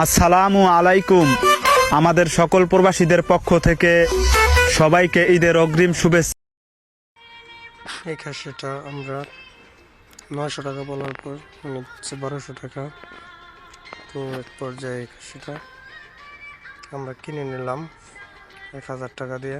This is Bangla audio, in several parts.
আসসালামু আলাইকুম। আমাদের সকল প্রবাসীদের পক্ষ থেকে সবাইকে ঈদের অগ্রিম শুভেচ্ছা। এই খাসিটা আমরা নয়শো টাকা বলার পর মানে হচ্ছে বারোশো টাকা। তো এক পর্যায়ে এই খাসিটা আমরা কিনে নিলাম এক হাজার টাকা দিয়ে।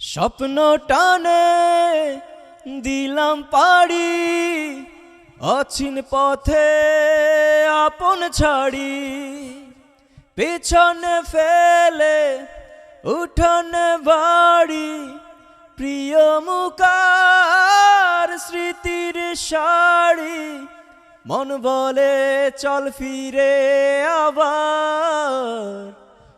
স্বপ্ন টানে দিলাম পাড়ি অছিন পথে আপন ছাড়ি। পেছনে ফেলে উঠোনে বাড়ি, প্রিয় মুকার স্মৃতির শাড়ি মন বলে চল ফিরে আবার